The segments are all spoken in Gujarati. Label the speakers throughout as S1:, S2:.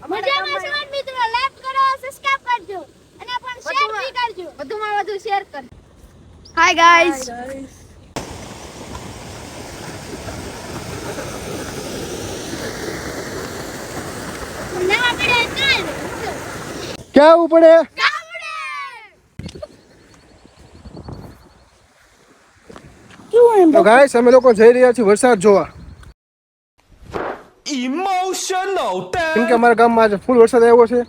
S1: મજામાં છો મિત્રો? લાઈક કરો સબસ્ક્રાઇબ કરજો. અને પણ શેર બી કરજો. વધુમાં વધુ શેર કરજો હાય ગાઈસ
S2: ક્યાં આવવું પડે?
S1: ગામડે કેવું એમ
S2: તો ગાઈસ અમે લોકો જઈ રહ્યા છીએ વરસાદ જોવા. કેમ કે અમારા ગામમાં આજે ફૂલ વરસાદ આવ્યો છે.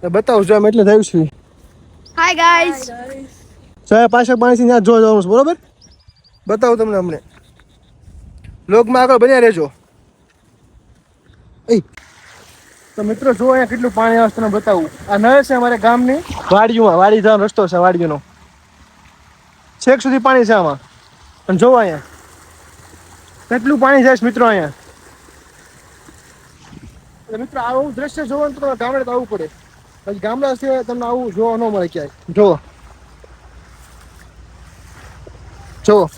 S2: તો બતાવું જો અમે એટલે થયું છું.
S1: હાય ગાઈસ
S2: સાહેબ પાછળ પાણીથી ત્યાં જોવા જવાનું છે બરોબર? બતાવું તમને અમને લોકમાં આગળ બન્યા રહેજો. એ તો મિત્રો જો અહીંયા કેટલું પાણી આવે છે તમને બતાવું. આ નળ છે અમારે ગામની. વાડીઓમાં વાડી જવાનો રસ્તો છે વાડીઓનો છેક સુધી પાણી છે આમાં. અને જોવો અહીંયા. કેટલું પાણી જાય છે મિત્રો અહીંયા. મિત્રો, આવું દ્રશ્ય જોવાનું તો તમારે ગામડે તો આવવું પડે. પછી ગામડા સિવાય તમને આવું જોવા ન મળે ક્યાંય. જો.
S1: જો.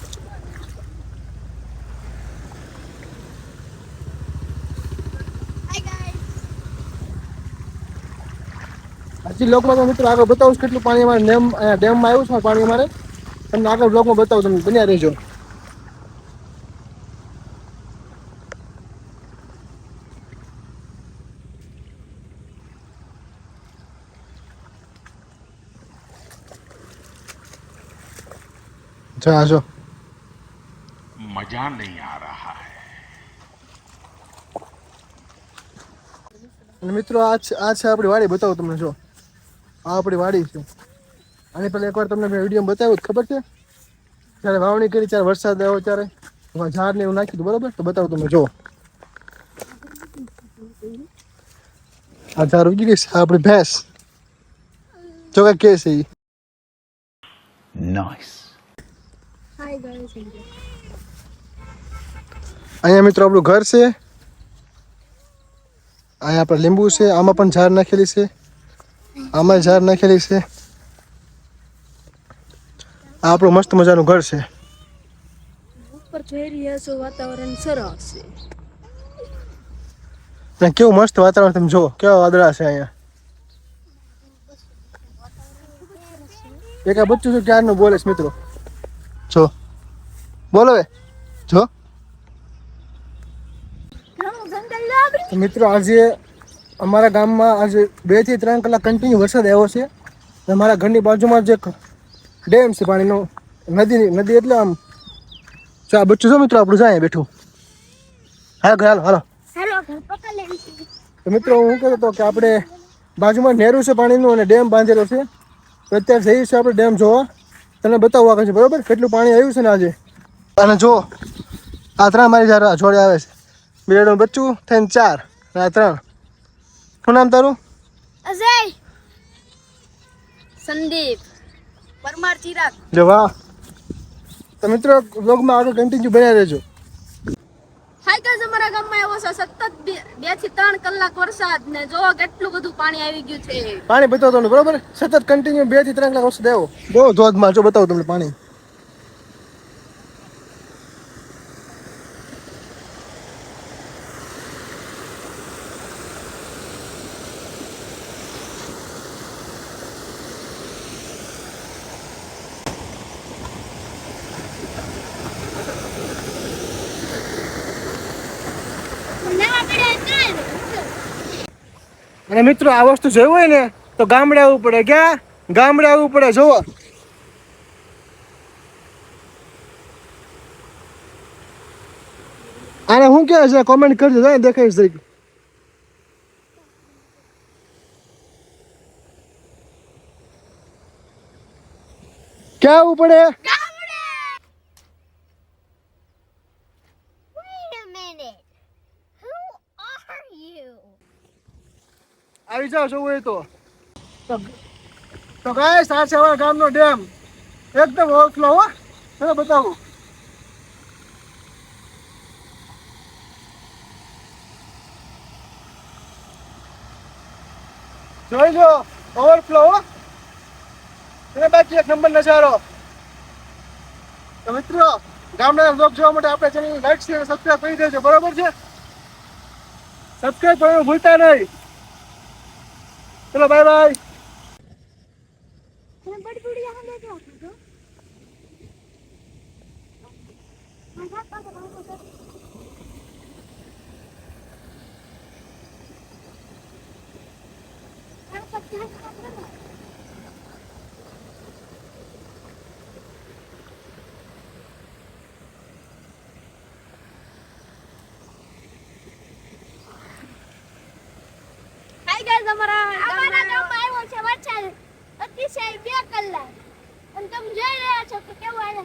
S2: હજી લોકમાં તો મિત્રો આગળ બતાવું કેટલું પાણી અમારે ડેમ ડેમમાં આવ્યું છે પાણી અમારે. તમને આગળ બ્લોકમાં બતાવું તમને બન્યા રહેજો. જા જો
S3: મજા નહીં આ રહા
S2: અને મિત્રો આ છે આ છે આપણી વાડી બતાવું તમને જો. આ આપણી વાડી છે. આની પહેલાં એકવાર તમને મેં વીડિયો બતાવ્યું ખબર છે? જ્યારે વાવણી કરી ત્યારે વરસાદ આવ્યો ત્યારે ઝાડ ને એવું નાખ્યું હતું બરાબર? તો બતાવું તમે જો. આ ઝાડ ઉગી ગઈ છે આપણી ભેંસ. જો કે છે
S1: એ નાઇસ
S2: અહીંયા મિત્રો આપણું ઘર છે. અહીંયા આપણે લીંબુ છે આમાં પણ ઝાડ નાખેલી છે. આમાં ઝાડ નાખેલી છે. આ આપણું મસ્ત મજાનું ઘર છે.
S4: ઉપર જોઈ રહ્યા છો વાતાવરણ સરસ છે.
S2: અને કેવું મસ્ત વાતાવરણ તમે જુઓ કેવા વાદળા છે અહીંયા. એક આ બચ્ચું છું ક્યારનું બોલે છે મિત્રો? જો. બોલો હવે જો. મિત્રો આજે અમારા ગામમાં આજે બેથી ત્રણ કલાક કન્ટિન્યુ વરસાદ આવ્યો છે. અને અમારા ઘરની બાજુમાં જે ડેમ છે પાણીનો. નદી નદી એટલે આમ જો આ બચ્ચું છો મિત્રો આપણું જાય બેઠું. હાલો ઘર હાલો તો મિત્રો હું કહેતો હતો કે આપણે બાજુમાં નેરું છે પાણીનું અને ડેમ બાંધેલો છે. તો અત્યારે જઈએ છીએ આપણે ડેમ જોવા. તને બતાવવા આગળ છે બરાબર? કેટલું પાણી આવ્યું છે ને આજે? અને જો આ ત્રણ મારી જ્યારે જોડે આવે છે. બિલાડીનું બચ્ચું થઈને ચાર અને આ ત્રણ. શું નામ તારું?
S1: અજય.
S4: સંદીપ. પરમાર ચિરાગ.
S2: જો વાહ. તો મિત્રો બ્લોગમાં આગળ કન્ટિન્યુ બન્યા રહેજો.
S4: સતત બેથી ત્રણ કલાક વરસાદ ને જો કેટલું બધું પાણી આવી ગયું છે.
S2: પાણી બતાવો તમને બરોબર? સતત કન્ટિન્યુ બેથી ત્રણ કલાક વરસાદ આવ્યો. બહુ ધોધમાં જો બતાવો તમને પાણી. અને મિત્રો, આ વસ્તુ જોયું હોય ને, તો ગામડે આવવું પડે. ક્યાં? ગામડે આવવું પડે. જોવો આને શું કહે છે? કોમેન્ટ કરજો. જાય દેખાઈશ જરીક ક્યાં આવવું પડે? જાઓ જોવું હોય તો તો- ગાય છે ગામનો ડેમ. એકદમ ઓળખલો હો. ચલો બતાવું. જોઈ લો ઓવરફ્લો હો. અને બાકી એક નંબર નજારો. તો મિત્રો ગામડાના લોક જોવા માટે આપણે ચેનલ લાઈક શેર સબસ્ક્રાઈબ કરી દેજો. બરોબર છે? સબસ્ક્રાઈબ કરવાનું ભૂલતા નહીં. चलो बाय बाय
S1: Thank you. આ લેજો આપો તો મજા પાછો પાછો
S4: હાય ગાઈસ અમારા ગામમાં
S1: આવ્યો છે વરસાદ. અતિશય બે કલાક. અને તમે જોઈ રહ્યા છો કે કેવું આજે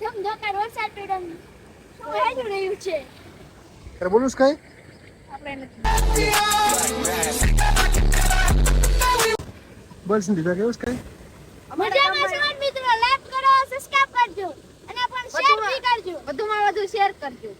S1: ધમધોકાર વરસાદ પડ્યો ને. શું હેજુ રહ્યું છે?
S2: તારે બોલું કઈ?
S4: આપણે નથી.
S2: બોલ સિંધી તારે કેવું છે કઈ?
S1: મજામાં સવાર મિત્રો? લાઈક કરો સબસ્ક્રાઇબ કરજો. અને પણ શેર બી કરજો.
S4: વધુમાં વધુ શેર કરજો.